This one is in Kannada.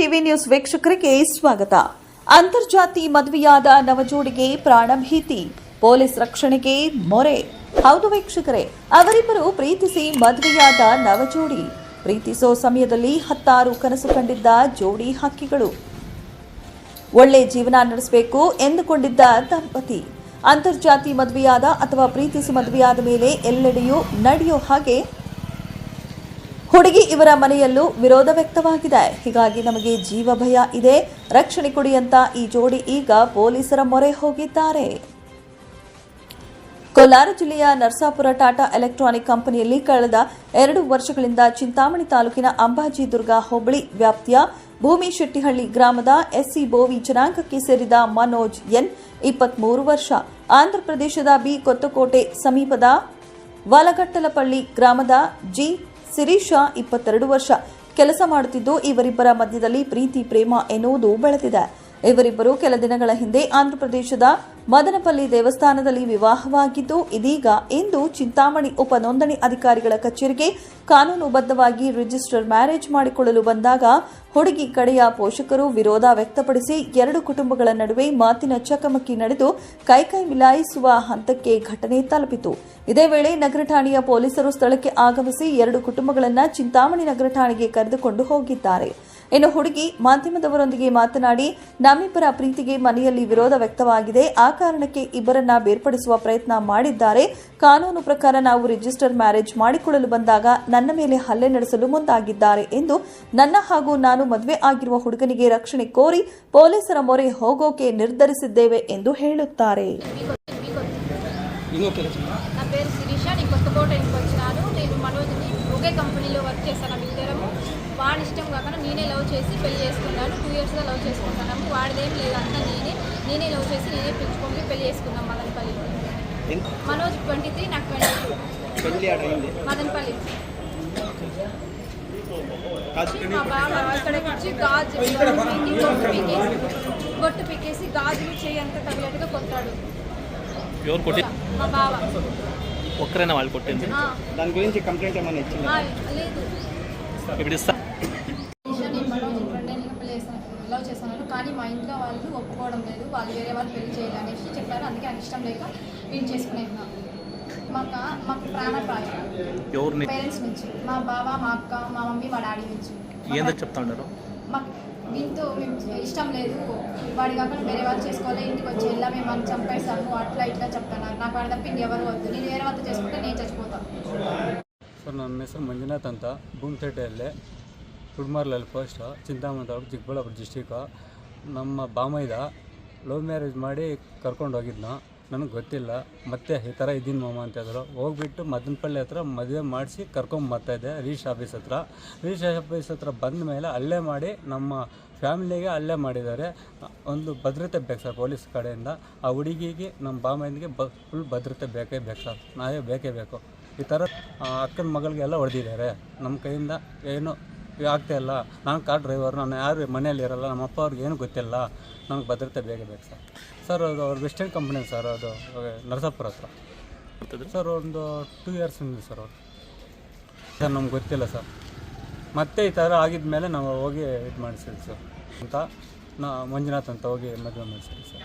ಟಿವಿ ನ್ಯೂಸ್ ವೀಕ್ಷಕರಿಗೆ ಸ್ವಾಗತ. ಅಂತರ್ಜಾತಿ ಮದುವೆಯಾದ ನವಜೋಡಿಗೆ ಪ್ರಾಣಭೀತಿ ಪೊಲೀಸ್ ರಕ್ಷಣೆಗೆ ಮೊರೆ. ಹೌದು ವೀಕ್ಷಕರೇ, ಅವರಿಬ್ಬರು ಪ್ರೀತಿಸಿ ಮದುವೆಯಾದ ನವಜೋಡಿ. ಪ್ರೀತಿಸೋ ಸಮಯದಲ್ಲಿ ಹತ್ತಾರು ಕನಸು ಕಂಡಿದ್ದ ಜೋಡಿ ಹಕ್ಕಿಗಳು. ಒಳ್ಳೆ ಜೀವನ ನಡೆಸಬೇಕು ಎಂದುಕೊಂಡಿದ್ದ ದಂಪತಿ. ಅಂತರ್ಜಾತಿ ಮದುವೆಯಾದ ಅಥವಾ ಪ್ರೀತಿಸಿ ಮದುವೆಯಾದ ಮೇಲೆ ಎಲ್ಲೆಡೆಯೂ ನಡೆಯೋ ಹಾಗೆ ಇವರ ಮನೆಯಲ್ಲೂ ವಿರೋಧ ವ್ಯಕ್ತವಾಗಿದೆ. ಹೀಗಾಗಿ ನಮಗೆ ಜೀವ ಭಯ ಇದೆ. ರಕ್ಷಣೆ ಕೊಡಿ ಅಂತ ಈ ಜೋಡಿ ಈಗ ಪೊಲೀಸರ ಮೊರೆ ಹೋಗಿದ್ದಾರೆ. ಕೋಲಾರ ಜಿಲ್ಲೆಯ ನರಸಾಪುರ ಟಾಟಾ ಎಲೆಕ್ಟ್ರಾನಿಕ್ ಕಂಪನಿಯಲ್ಲಿ ಕಳೆದ ಎರಡು ವರ್ಷಗಳಿಂದ ಚಿಂತಾಮಣಿ ತಾಲೂಕಿನ ಅಂಬಾಜಿ ದುರ್ಗ ಹೋಬಳಿ ವ್ಯಾಪ್ತಿಯ ಭೂಮಿ ಶೆಟ್ಟಿಹಳ್ಳಿ ಗ್ರಾಮದ ಎಸ್ಸಿ ಬೋವಿ ಜನಾಂಗಕ್ಕೆ ಸೇರಿದ ಮನೋಜ್ ಎನ್, ಇಪ್ಪತ್ಮೂರು ವರ್ಷ. ಆಂಧ್ರಪ್ರದೇಶದ ಬಿ ಕೊತ್ತಕೋಟೆ ಸಮೀಪದ ವಾಲಗಟ್ಟಲಪಳ್ಳಿ ಗ್ರಾಮದ ಜಿ ಸಿರೀಶ ಇಪ್ಪತ್ತೆರಡು ವರ್ಷ. ಕೆಲಸ ಮಾಡುತ್ತಿದ್ದು ಇವರಿಬ್ಬರ ಮಧ್ಯದಲ್ಲಿ ಪ್ರೀತಿ, ಪ್ರೇಮ ಎನ್ನುವುದು ಬೆಳೆದಿದೆ. ಇವರಿಬ್ಬರು ಕೆಲ ದಿನಗಳ ಹಿಂದೆ ಆಂಧ್ರಪ್ರದೇಶದ ಮದನಪಲ್ಲಿ ದೇವಸ್ಥಾನದಲ್ಲಿ ವಿವಾಹವಾಗಿದ್ದು, ಇದೀಗ ಇಂದು ಚಿಂತಾಮಣಿ ಉಪ ನೋಂದಣಿ ಅಧಿಕಾರಿಗಳ ಕಚೇರಿಗೆ ಕಾನೂನುಬದ್ಧವಾಗಿ ರಿಜಿಸ್ಟರ್ ಮ್ಯಾರೇಜ್ ಮಾಡಿಕೊಳ್ಳಲು ಬಂದಾಗ ಹುಡುಗಿ ಕಡೆಯ ಪೋಷಕರು ವಿರೋಧ ವ್ಯಕ್ತಪಡಿಸಿ ಎರಡು ಕುಟುಂಬಗಳ ನಡುವೆ ಮಾತಿನ ಚಕಮಕಿ ನಡೆದು ಕೈಕೈ ಮಿಲಾಯಿಸುವ ಹಂತಕ್ಕೆ ಘಟನೆ ತಲುಪಿತು. ಇದೇ ವೇಳೆ ನಗರ ಠಾಣೆಯ ಪೊಲೀಸರು ಸ್ಥಳಕ್ಕೆ ಆಗಮಿಸಿ ಎರಡು ಕುಟುಂಬಗಳನ್ನು ಚಿಂತಾಮಣಿ ನಗರ ಠಾಣೆಗೆ ಕರೆದುಕೊಂಡು ಹೋಗಿದ್ದಾರೆ. ಇನ್ನು ಹುಡುಗಿ ಮಾಧ್ಯಮದವರೊಂದಿಗೆ ಮಾತನಾಡಿ, ನಮ್ಮಿಬ್ಬರ ಪ್ರೀತಿಗೆ ಮನೆಯಲ್ಲಿ ವಿರೋಧ ವ್ಯಕ್ತವಾಗಿದೆ. ಆ ಕಾರಣಕ್ಕೆ ಇಬ್ಬರನ್ನ ಬೇರ್ಪಡಿಸುವ ಪ್ರಯತ್ನ ಮಾಡಿದ್ದಾರೆ. ಕಾನೂನು ಪ್ರಕಾರ ನಾವು ರಿಜಿಸ್ಟರ್ ಮ್ಯಾರೇಜ್ ಮಾಡಿಕೊಳ್ಳಲು ಬಂದಾಗ ನನ್ನ ಮೇಲೆ ಹಲ್ಲೆ ನಡೆಸಲು ಮುಂದಾಗಿದ್ದಾರೆ ಎಂದು ನನ್ನ ಹಾಗೂ ನಾನು ಮದುವೆ ಆಗಿರುವ ಹುಡುಗನಿಗೆ ರಕ್ಷಣೆ ಕೋರಿ ಪೊಲೀಸರ ಮೊರೆ ಹೋಗೋಕೆ ನಿರ್ಧರಿಸಿದ್ದೇವೆ ಎಂದು ಹೇಳುತ್ತಾರೆ. నా పేరు శిరీష నేను కొత్తకోట నుంచి వచ్చినాను. నేను మనోజ్ని ఒకే కంపెనీలో వర్క్ చేశాను ఇద్దరము వాడి ఇష్టం కాకుండా నేనే లవ్ చేసి పెళ్ళి చేసుకున్నాను టూ ఇయర్స్గా లవ్ చేసుకుంటున్నాము వాడిదేం లేదు. అంతా నేనే. నేనే లవ్ చేసి నేనే పిలుచుకొని పెళ్ళి చేసుకున్నాం మదనపల్లిలో మనోజ్ ట్వంటీ త్రీ నాకు ట్వంటీ టూ. మదనపల్లి. మా బావ ఇక్కడికి వచ్చి గాజు బొట్టు పీకేసి గాజులు చేయి అంతా తగినట్టుగా కొట్టాడు. ఎవరు కొట్టి మా బావ. ఒక్కరైనా వాళ్ళు కొట్టింది. దాని గురించి కంప్లైంట్ ఏమైనా ఇచ్చింది? ఇప్పుడు ఇస్తా. లవ్ చేస్తున్నాను. కానీ మా ఇంట్లో వాళ్ళు ఒప్పుకోవడం లేదు. వాళ్ళు వేరే వాళ్ళు పెళ్ళి చేయాలనేసి చెప్పారు. అందుకే నాకు ఇష్టం లేక నేను చేసుకునేన్నా మాకు మాకు ప్రాణప్రాయం పేరెంట్స్ నుంచి. మా బావ మా అక్క మా మమ్మీ మా డాడీ నుంచి. ఏందో చెప్తా ఉంటారు. మాకు దీంతో మేము ఇష్టం లేదు వాడి కాకుండా వేరే వాళ్ళు చేసుకోవాలి ఇంటికి వచ్చి వెళ్ళా మేము మనం చంపేస్తాము అట్లా ఇట్లా చెప్తున్నారు నాకు వాడి తప్ప ఇంకెవరు వద్దు నేను వేరే వాళ్ళతో చేసుకుంటే నేను చచ్చిపోతాను ಸರ್ ನನ್ನ ಹೆಸರು ಮಂಜುನಾಥ್ ಅಂತ ಭೂಮಿಪೇಟೆಯಲ್ಲಿ ಕುಡ್ಮಾರ್ಲಲ್ಲಿ ಪೋಸ್ಟು ಚಿಂತಾಮಣಿ ತಾಲೂಕು ಚಿಕ್ಕಬಳ್ಳಾಪುರ ಡಿಸ್ಟಿಕ್ಕು ನಮ್ಮ ಬಾಮೈದ ಲವ್ ಮ್ಯಾರೇಜ್ ಮಾಡಿ ಕರ್ಕೊಂಡು ಹೋಗಿದ್ನು ನನಗೆ ಗೊತ್ತಿಲ್ಲ. ಮತ್ತೆ ಈ ಥರ ಇದ್ದೀನಿ ಮಾಮ ಅಂತ ಹೇಳಿದ್ರು. ಹೋಗ್ಬಿಟ್ಟು ಮದನಪಳ್ಳಿ ಹತ್ರ ಮದುವೆ ಮಾಡಿಸಿ ಕರ್ಕೊಂಬರ್ತಾಯಿದ್ದೆ ರೀಶ್ ಆಫೀಸ್ ಹತ್ರ. ರೀಶ್ ಆಫೀಸ್ ಹತ್ರ ಬಂದ ಮೇಲೆ ಅಲ್ಲೇ ಮಾಡಿ ನಮ್ಮ ಫ್ಯಾಮಿಲಿಗೆ ಅಲ್ಲೇ ಮಾಡಿದ್ದಾರೆ. ಒಂದು ಭದ್ರತೆ ಬೇಕು ಸರ್ ಪೊಲೀಸ್ ಕಡೆಯಿಂದ. ಆ ಹುಡುಗಿಗೆ, ನಮ್ಮ ಬಾಮೈದಿಗೆ ಬ ಫುಲ್ ಭದ್ರತೆ ಬೇಕೇ ಬೇಕು ಸರ್. ನಾವೇ ಬೇಕೇ ಬೇಕು. ಈ ಥರ ಅಕ್ಕನ ಮಗಳಿಗೆಲ್ಲ ಹೊಡೆದಿದ್ದಾರೆ. ನಮ್ಮ ಕೈಯಿಂದ ಏನು ಆಗ್ತಾ ಇಲ್ಲ. ನಾನು ಕಾರ್ ಡ್ರೈವರ್ ನಾನು ಯಾರು ಮನೆಯಲ್ಲಿ ಇರಲ್ಲ ನಮ್ಮ ಅಪ್ಪ ಅವ್ರಿಗೆ ಏನು ಗೊತ್ತಿಲ್ಲ. ನನಗೆ ಭದ್ರತೆ ಬೇಗ ಬೇಕು ಸರ್. ಸರ್ ಅದು ಅವ್ರ ವೆಸ್ಟರ್ನ್ ಕಂಪ್ನಿ ಸರ್ ಅದು ನರಸಾಪುರ ಹತ್ರ. ಸರ್ ಒಂದು ಟೂ ಇಯರ್ಸ್ ಹಿಂದೆ ಸರ್ ಅವರು ಸರ್ ನಮ್ಗೆ ಗೊತ್ತಿಲ್ಲ ಸರ್. ಮತ್ತೆ ಈ ಥರ ಆಗಿದ ಮೇಲೆ ನಾವು ಹೋಗಿ ಇದು ಮಾಡಿಸಿದ್ವಿ ಸರ್. ಅಂತ ನಾ ಮಂಜುನಾಥ್ ಅಂತ ಹೋಗಿ ಮದುವೆ ಮಾಡಿಸಿದ್ವಿ ಸರ್.